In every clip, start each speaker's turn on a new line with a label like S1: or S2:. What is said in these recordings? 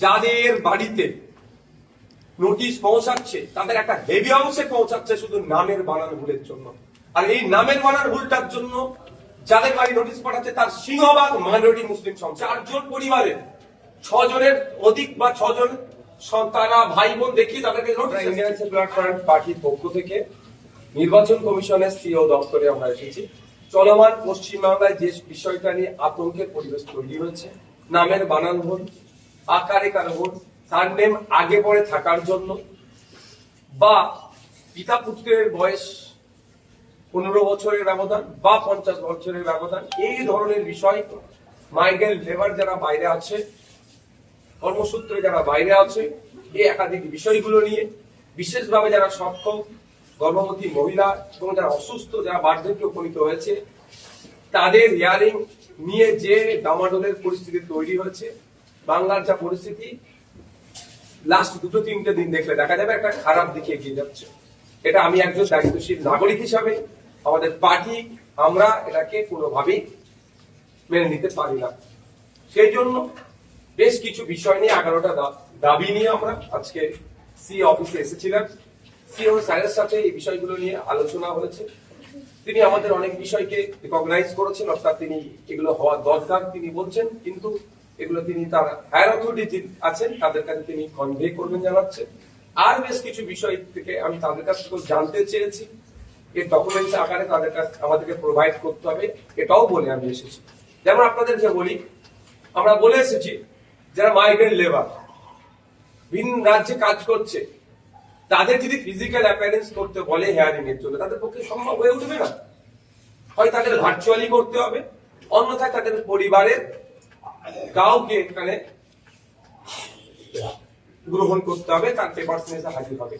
S1: যাদের বাড়িতে নোটিশ পৌঁছাচ্ছে তাদের একটা হেভি অংশে পৌঁছাচ্ছে শুধু নামের বানান ভুলের জন্য। আর এই নামের বানান ভুলটার জন্য যাদের বাড়ি নোটিশ পাঠাচ্ছে তার সিংহভাগ মাইনরিটি মুসলিম সমাজ। চারজন পরিবারের ছজনের অধিক বা ছজন সন্তানা ভাই বোন দেখিয়ে তাদেরকে নোটিশ
S2: ইন্ডিয়ান ফ্রন্ট পার্টির পক্ষ থেকে নির্বাচন কমিশনের সিও দপ্তরে আমরা এসেছি। চলমান পশ্চিমবাংলায় যে বিষয়টা নিয়ে আতঙ্কের পরিবেশ তৈরি হয়েছে নামের বানান ভুল আকারে কারও ভুল তার নেম আগে পরে থাকার জন্য। বা পিতা পুত্রের বয়স পনেরো বছরের ব্যবধান বা পঞ্চাশ বছরের ব্যবধান, এই ধরনের বিষয় মাইগ্রেন্ট লেবার যারা বাইরে আছে, কর্মসূত্রে যারা বাইরে আছে, এই একাধিক বিষয়গুলো নিয়ে বিশেষভাবে যারা সক্ষম, গর্ভবতী মহিলা এবং যারা অসুস্থ, যারা বার্ধক্য উপনীত হয়েছে, তাদের হিয়ারিং নিয়ে যে ডামাডোলের পরিস্থিতি তৈরি হয়েছে বাংলার যা পরিস্থিতি লাস্ট দুটো তিনটে দিন দেখলে দেখা যাবে একটা খারাপ দিকে এগিয়ে যাচ্ছে। এটা আমি একজন দায়িত্বশীল নাগরিক হিসাবে আমাদের পার্টি, আমরা এটাকে কোনোভাবেই মেনে নিতে পারি না। সেই জন্য বেশ কিছু বিষয় নিয়ে এগারোটা দাবি নিয়ে আমরা আজকে সি অফিসে এসেছিলাম। সিও স্যারের সাথে এই বিষয়গুলো নিয়ে আলোচনা হয়েছে। তিনি আমাদের অনেক বিষয়কে রিকগনাইজ করেছেন, অর্থাৎ তিনি এগুলো হওয়া দরকার, তিনি বলছেন। কিন্তু এগুলো তিনি তার হায়ার অথরিটি আছেন, তাদের কাছে তিনি কনভে করবেন জানাচ্ছেন। আর বেশ কিছু বিষয় থেকে আমি তাদের কাছ থেকে জানতে চেয়েছি। এর ডকুমেন্টস আকারে তাদের কাছে আমাদেরকে প্রোভাইড করতে হবে, এটাও বলে আমি এসেছি। যেমন আপনাদেরকে বলি, আমরা বলে এসেছি, যারা মাইগ্রেন্ট লেবার ভিন রাজ্যে কাজ করছে, তাদের যদি ফিজিক্যাল অ্যাপিয়ারেন্স করতে বলে হেয়ারিং এর জন্য, তাদের পক্ষে সম্ভব হয়ে উঠবে না। হয় তাদের ভার্চুয়ালি করতে হবে, অন্যথায় তাদের পরিবারের কাউকে এখানে গ্রহণ করতে হবে, তার পেপারস নিয়ে এসে হাজির হবে।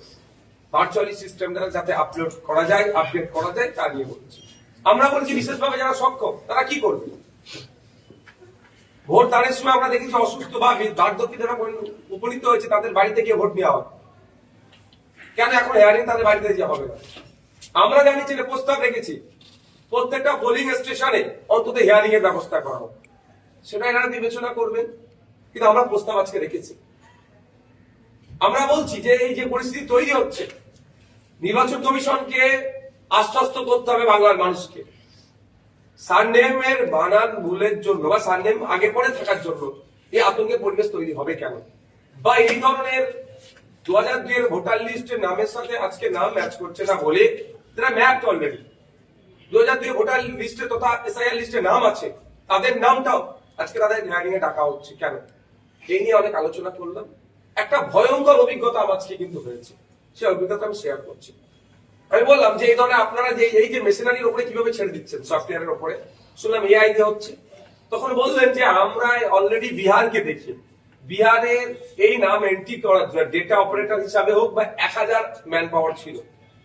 S2: ভার্চুয়ালি সিস্টেম দ্বারা যাতে আপলোড করা যায় আপডেট করা যায়, তা নিয়ে বলছি। আমরা বলছি বিশেষভাবে যারা সক্ষম, তারা কি করবে? ভোট দানের সময় আমরা দেখেছি অসুস্থ বা বার্ধক্য যারা উপনীত হয়েছে, তাদের বাড়িতে গিয়ে ভোট নেওয়া হয় কেন এখন হেয়ারিং তাদের বাড়িতে যাওয়া হবে না? আমরা জানি যে প্রস্তাব রেখেছি। প্রত্যেকটা পোলিং স্টেশনে অন্তত হিয়ারিং এর ব্যবস্থা করা হোক। সেটা এনারা বিবেচনা করবেন, কিন্তু আমরা প্রস্তাব আজকে রেখেছি। আমরা বলছি যে এই যে পরিস্থিতি তৈরি হচ্ছে, নির্বাচন কমিশনকে আশ্বস্ত করতে হবে বাংলার মানুষকে। সারনেমের বানান ভুলের জন্য বা সারনেম আগে পরে থাকার জন্য এই আতঙ্কের পরিবেশ তৈরি হবে কেন? বা এই ধরনের দু হাজার দুই এর ভোটার লিস্টের নামের সাথে আজকে নাম ম্যাচ করছে না বলে তারা ম্যাপ অলরেডি দু হাজার দুই ভোটার লিস্টে তথা এসআইআর লিস্টে নাম আছে, তাদের নামটাও আজকে তাদের এ ডাকা হচ্ছে। কেন? এই নিয়ে অনেক আলোচনা করলাম। একটা ভয়ঙ্কর অভিজ্ঞতা আমার আজকে কিন্তু হয়েছে। সেই অভিজ্ঞতা আমি শেয়ার করছি। আমি বললাম যে এই ধরনের আপনারা যে এই যে মেশিনারির উপরে কীভাবে ছেড়ে দিচ্ছেন সফটওয়্যারের উপরে, শুনলাম এআই দিয়ে হচ্ছে। তখন বললেন যে আমরা অলরেডি বিহারকে দেখি। বিহারের এই নাম এন্ট্রি করার জন্য ডেটা অপারেটর হিসাবে হোক বা এক হাজার ম্যান পাওয়ার ছিল,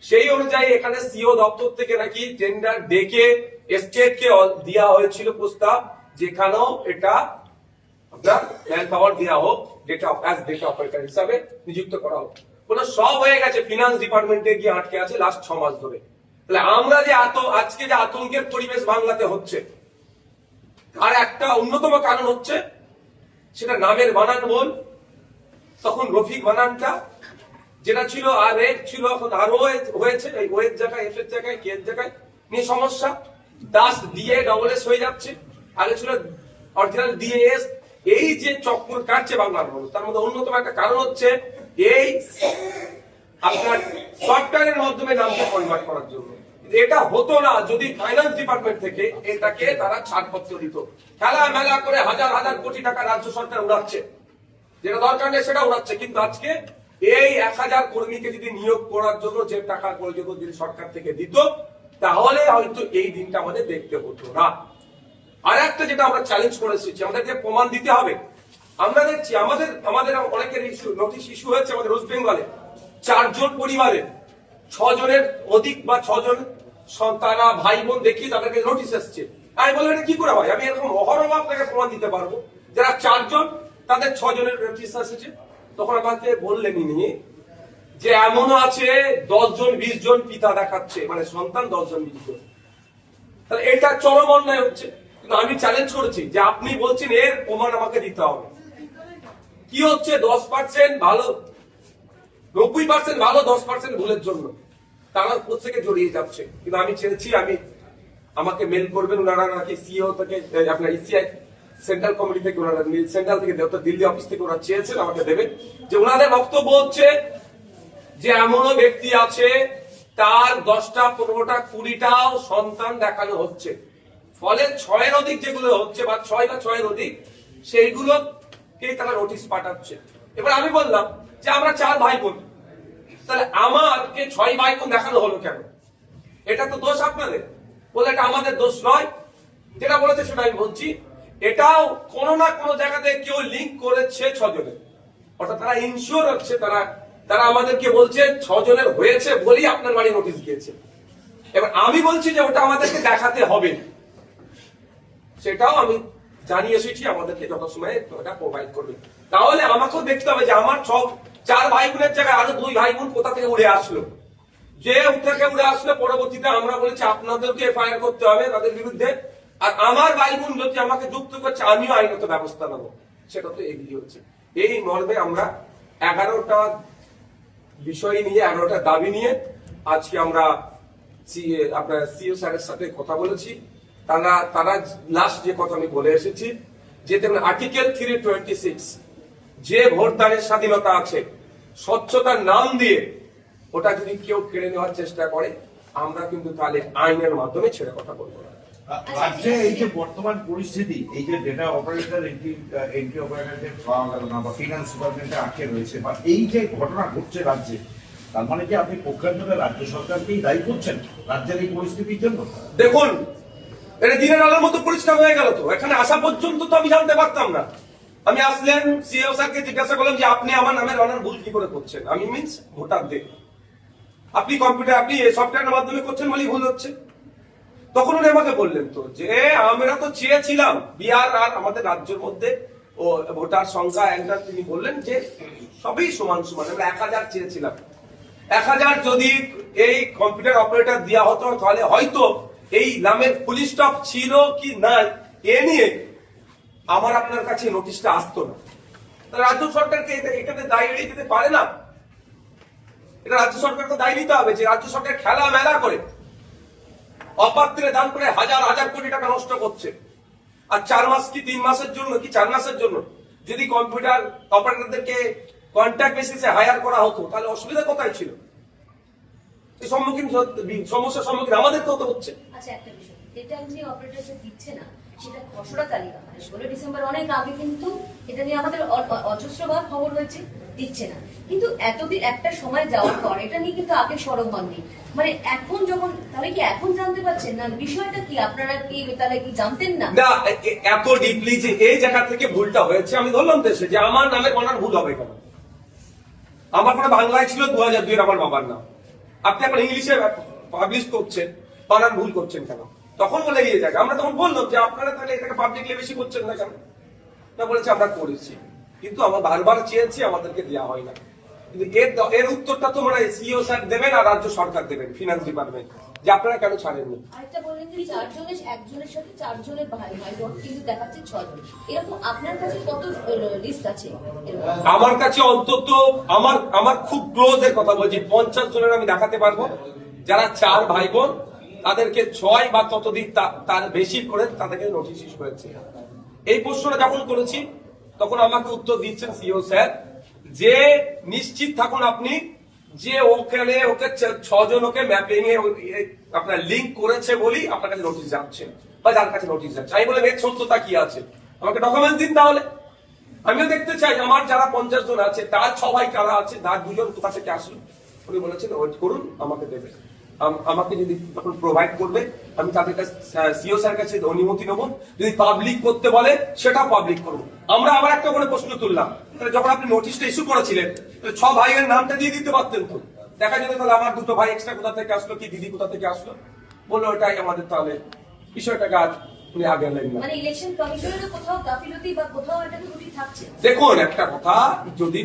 S2: সেই অনুযায়ী এখানে সিও দপ্তর থেকে নাকি টেন্ডার ডেকে স্টেট কে দেওয়া হয়েছিল প্রস্তাব। যেখানেও এটা আপনার ম্যান পাওয়ার দেওয়া হোক ডেটা অ্যাজ ডেটা অপারেটর হিসাবে নিযুক্ত করা হোক। কোনো সব হয়ে গেছে ফিনান্স ডিপার্টমেন্টে গিয়ে আটকে আছে লাস্ট ছ মাস ধরে। তাহলে আমরা যে এত আজকে যে আতঙ্কের পরিবেশ বাংলাতে হচ্ছে আর একটা অন্যতম কারণ হচ্ছে, সেটা নামের বানান বল। তখন রফিক বানানটা, যেটা ছিল আর রেড ছিল এখন আর হয়েছে, এই ওয়ের জায়গায়, এফ এর জায়গায়, কে জায়গায়, নিয়ে সমস্যা। দাস দিয়ে ডবল এস হয়ে যাচ্ছে। আগে ছিল অরিজিনাল ডিএস এই যে চক্কর কাটছে বাংলার মানুষ, তার মধ্যে অন্যতম একটা কারণ হচ্ছে এই আপনার সফটওয়্যারের মাধ্যমে নামকে কনভার্ট করার জন্য। এটা হতো না যদি ফাইন্যান্স ডিপার্টমেন্ট থেকে এটাকে তারা ছাড়পত্র দিত। খেলা মেলা করে হাজার হাজার কোটি টাকা রাজ্য সরকার উড়াচ্ছে। যেটা দরকার নেই সেটা উড়াচ্ছে, কিন্তু আজকে এই এক হাজার কর্মীকে যদি নিয়োগ করার জন্য যে টাকা প্রয়োজন যদি সরকার থেকে দিত, তাহলে হয়তো এই দিনটা আমাদের দেখতে হতো না। আর একটা যেটা আমরা চ্যালেঞ্জ করে এসেছি, আমাদেরকে প্রমাণ দিতে হবে। আমরা দেখছি, আমাদের আমাদের অনেকের ইস্যু নোটিশ ইস্যু হয়েছে আমাদের ওয়েস্ট বেঙ্গলে চারজন পরিবারের, ছজনের অধিক বা ছজন সন্তানা ভাই বোন দেখিয়ে তাদেরকে নোটিশ এসছে। আমি বললাম, এটা কি করে হয়? আমি এরকম অহরহ আপনাকে প্রমাণ দিতে পারব। যারা চারজন, তাদের ছজনের নোটিশ এসেছে। তখন আমাকে বললেন ইনি যে, এমনও আছে, দশজন বিশ জন পিতা দেখাচ্ছে। মানে সন্তান, দশজন বিশ জন তাহলে এটা চরম অন্যায় হচ্ছে। আমি চ্যালেঞ্জ করেছি যে আপনি বলছেন এর প্রমাণ আমাকে দিতে হবে। কি হচ্ছে দশ পার্সেন্ট ভালো, নব্বই পার্সেন্ট ভালো, দশ পার্সেন্ট ভুলের জন্য। তারা প্রত্যেকে জড়িয়ে যাচ্ছে? কিন্তু আমি চেয়েছি, আমি, আমাকে মেল করবেন ওনারা নাকি সিও থেকে আপনার ইসিআই সেন্ট্রাল কমিটি থেকে ওনারা সেন্ট্রাল থেকে অর্থাৎ দিল্লি অফিস থেকে ওনারা চেয়েছেন আমাকে দেবেন। যে ওনাদের বক্তব্য হচ্ছে যে এমনও ব্যক্তি আছে, তার দশটা, পনেরোটা, কুড়িটাও সন্তান দেখানো হচ্ছে। ফলে ছয়ের অধিক যেগুলো হচ্ছে বা ছয় বা ছয়ের অধিক সেইগুলোকে তারা নোটিশ পাঠাচ্ছে। এবার আমি বললাম যে আমরা চার ভাই বোন তাহলে আমাকে ছয় ভাই বোন দেখানো হলো কেন? এটা তো দোষ আপনাদের। বলে এটা আমাদের দোষ নয়। যেটা বলেছে সেটা আমি বলছি, এটাও কোনো না কোনো জায়গাতে কেউ লিঙ্ক করেছে ছজনে অর্থাৎ তারা ইনশিওর হচ্ছে, তারা তারা আমাদেরকে বলছে ছজনের হয়েছে বলেই আপনার বাড়ি নোটিশ গিয়েছে এবার আমি বলছি যে ওটা আমাদেরকে দেখাতে হবে। সেটাও আমি জানিয়ে এসেছি, আমাদেরকে যত সময় ওটা প্রোভাইড করবে। তাহলে আমাকেও দেখতে হবে যে আমার সব চার ভাই বোনের জায়গায় আরও দুই ভাই বোন কোথা থেকে উড়ে আসলো। যে থেকে উড়ে আসলো, পরবর্তীতে আমরা বলেছি, আপনাদেরকে এফআইআর করতে হবে তাদের বিরুদ্ধে। আর আমার ভাই বোন যদি আমাকে যুক্ত করছে, আমিও আইনত ব্যবস্থা নেব। সেটা তো এগিয়ে হচ্ছে। এই মর্মে আমরা এগারোটা বিষয় নিয়ে, এগারোটা দাবি নিয়ে আজকে আমরা আপনার সিও স্যারের সাথে কথা বলেছি। তারা তারা লাস্ট যে কথা আমি বলে এসেছি যে দেখুন আর্টিকেল থ্রি টোয়েন্টি সিক্স যে ভোটদানের স্বাধীনতা আছে স্বচ্ছতার নাম দিয়ে ওটা যদি কেউ কেড়ে নেওয়ার চেষ্টা করে আমরা কিন্তু তাহলে আইনের মাধ্যমে ছেড়ে কথা বলব না।
S3: রাজ্যে এই যে বর্তমান পরিস্থিতি এই যে ডেটা অপারেটর এন্ট্রি এন্ট্রি অপারেটরদের পাওয়া গেল না বা ফিনান্স ডিপার্টমেন্টে আটকে রয়েছে বা এই যে ঘটনা ঘটছে রাজ্যে তার মানে কি আপনি পক্ষান্তরে রাজ্য সরকারকেই দায়ী করছেন রাজ্যের এই পরিস্থিতির জন্য?
S2: দেখুন এটা দিনের আলোর মতো পরিষ্কার হয়ে গেল তো। এখানে আসা পর্যন্ত তো আমি জানতে পারতাম না। আমি আসলেন সিএও স্যারকে জিজ্ঞাসা করলাম যে আপনি আমার নামের অনার ভুল কি করে করছেন? আমি মিন্স ভোটারদের আপনি কম্পিউটার আপনি সফটওয়্যারের মাধ্যমে করছেন বলেই ভুল হচ্ছে। তখন উনি আমাকে বললেন তো যে, আমরা তো চেয়েছিলাম বিহার আর আমাদের রাজ্যের মধ্যে ও ভোটার সংখ্যা একটা, তিনি বললেন যে সবই সমান সমান, আমরা এক হাজার চেয়েছিলাম। এক হাজার যদি এই কম্পিউটার অপারেটর দেওয়া হতো, তাহলে হয়তো এই নামের পুলিশ স্টপ ছিল কি নাই এ নিয়ে আমার আপনার কাছে নোটিশটা আসতো না। রাজ্য সরকারকে এটা- এখানে দায়ী এড়িয়ে যেতে পারে না? এটা রাজ্য সরকারকে দায়ী নিতে হবে যে রাজ্য সরকার খেলা মেলা করে অপাত্রে দান করে হাজার হাজার কোটি টাকা নষ্ট করছে। আর চার মাস কি তিন মাসের জন্য কি চার মাসের জন্য? যদি কম্পিউটার অপারেটরদেরকে কন্ট্যাক্ট বেসিসে হায়ার করা হতো, তাহলে অসুবিধা কোথায় ছিল? সম্মুখীন সমস্যার সম্মুখীন আমাদের তো হতে হচ্ছে।
S4: আচ্ছা একটা বিষয়। ডেটা এন্ট্রি অপারেটর যে দিচ্ছে না সেটা খসড়া তালিকা। মানে ষোলো ডিসেম্বর অনেক আগে কিন্তু এটা নিয়ে আমাদের অ- অ- অজস্রবার খবর হয়েছে দিচ্ছে না। কিন্তু এতদিন একটা সময় যাওয়ার পর এটা নিয়ে কিন্তু আগে সরব হননি। মানে এখন যখন তাহলে কি এখন জানতে পারছেন? না বিষয়টা কি? আপনারা কি তাহলে কি জানতেন না?
S2: এত ডিপলি যে এই জায়গা থেকে ভুলটা হয়েছে আমি ধরলাম দেশে যে আমার নামে বানার ভুল হবে কেন? আমার কোনো বাংলায় ছিল দু হাজার দুই আমার বাবার নাম। আপনি এখন ইংলিশে পাবলিশ করছেন বানান ভুল করছেন কেন? তখন বলে গিয়ে যাক। আমরা তখন বললাম যে আপনারা তাহলে এটাকে পাবলিকলি বেশি করছেন না কেন? না বলেছে, আমরা করেছি। কিন্তু আমরা বারবার চেয়েছি, আমাদেরকে দেওয়া হয় না। কিন্তু এর এর উত্তরটা তোমরা সিও স্যার দেবেন আর রাজ্য সরকার দেবেন ফিনান্স ডিপার্টমেন্ট যে আপনারা কেন ছাড়েননি?
S4: আরেকটা বললেন যে চারজনের একজনের সাথে চারজনের ভাই ভাই কিন্তু দেখাচ্ছে ছজন এরকম আপনার কাছে কত লিস্ট আছে?
S2: আমার কাছে অন্তত আমার আমার খুব ক্লোজ এর কথা বলছি পঞ্চাশ জনের আমি দেখাতে পারব। যারা চার ভাই বোন তাদেরকে ছয় বা ততোধিক তা- তার বেশি করে তাদেরকে নোটিশ ইস্যু করেছে। এই প্রশ্নটা যখন করেছি তখন আমাকে উত্তর দিচ্ছেন সিও স্যার যে নিশ্চিত থাকুন আপনি যে ওখানে ওকে ছজন ওকে ম্যাপিং এ আপনার লিঙ্ক করেছে বলি আপনার কাছে নোটিশ যাচ্ছে, বা যার কাছে নোটিশ যাচ্ছে। আমি বলে এর সত্যতা কি আছে? আমাকে ডকুমেন্টস দিন তাহলে। আমিও দেখতে চাই, আমার যারা পঞ্চাশ জন আছে, তার সবাই কারা আছে, তার দুজন কোথা থেকে আসলো, উনি বলেছেন, ওয়েট করুন, আমাকে দেবে। আম- আমাকে যদি তখন প্রোভাইড করবে আমি তাদের কাছে সিও স্যার কাছে অনুমতি নেব। যদি পাবলিক করতে বলে সেটা পাবলিক করব। আমরা আবার একটা করে প্রশ্ন তুললাম। তাহলে যখন আপনি নোটিশটা ইস্যু করেছিলেন ছ ভাইয়ের নামটা দিয়ে দিতে পারতেন তো। দেখা যেত তাহলে আমার দুটো ভাই এক্সট্রা কোথা থেকে আসলো কি দিদি কোথা থেকে আসলো? বলল ওটাই আমাদের তাহলে বিষয়টাকে আজ আনলেন না
S4: মানে
S2: দেখুন একটা কথা যদি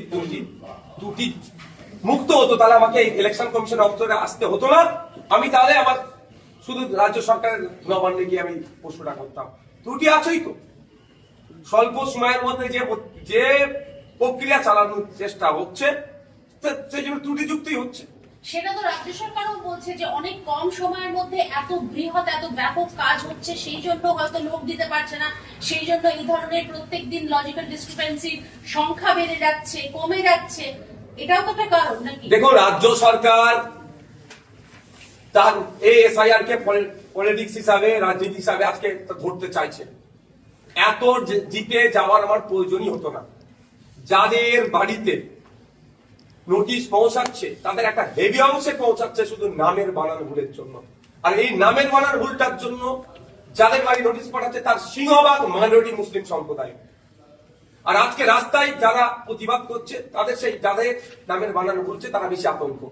S2: ত্রুটি মুক্ত হতো তাহলে আমাকে ইলেকশন কমিশন অফিসে আসতে হতো না। আমি তাহলে আমার শুধু রাজ্য সরকারের নবান্নে গিয়ে আমি প্রশ্নটা করতাম। ত্রুটি আছেই তো। স্বল্প সময়ের মধ্যে যে যে প্রক্রিয়া চালানোর চেষ্টা হচ্ছে সেই জন্য ত্রুটিযুক্তই হচ্ছে।
S5: সেটা তো রাজ্য সরকারও বলছে যে অনেক কম সময়ের মধ্যে এত বৃহৎ এত ব্যাপক কাজ হচ্ছে সেই জন্য হয়তো লোক দিতে পারছে না। সেই জন্য এই ধরনের প্রত্যেক দিন লজিক্যাল ডিসক্রিপেন্সির সংখ্যা বেড়ে যাচ্ছে কমে যাচ্ছে। এটাও তো একটা কারণ নাকি?
S2: দেখুন রাজ্য সরকার তার এই এসআইআর কে পলিটিক্স হিসাবে, রাজনীতি হিসাবে আজকে ধরতে চাইছে। এত জিপে যাওয়ার আমার প্রয়োজনই হতো না। যাদের বাড়িতে নোটিশ পৌঁছাচ্ছে, তাদের একটা হেভি অংশে পৌঁছাচ্ছে শুধু নামের বানান ভুলের জন্য। আর এই নামের বানান ভুলটার জন্য যাদের বাড়ি নোটিশ পাঠাচ্ছে, তার সিংহভাগ মাইনরিটি মুসলিম সম্প্রদায়। আর আজকে রাস্তায় যারা প্রতিবাদ করছে, তাদের সেই যাদের নামের বানান ভুলছে, তারা বেশি আতঙ্ক।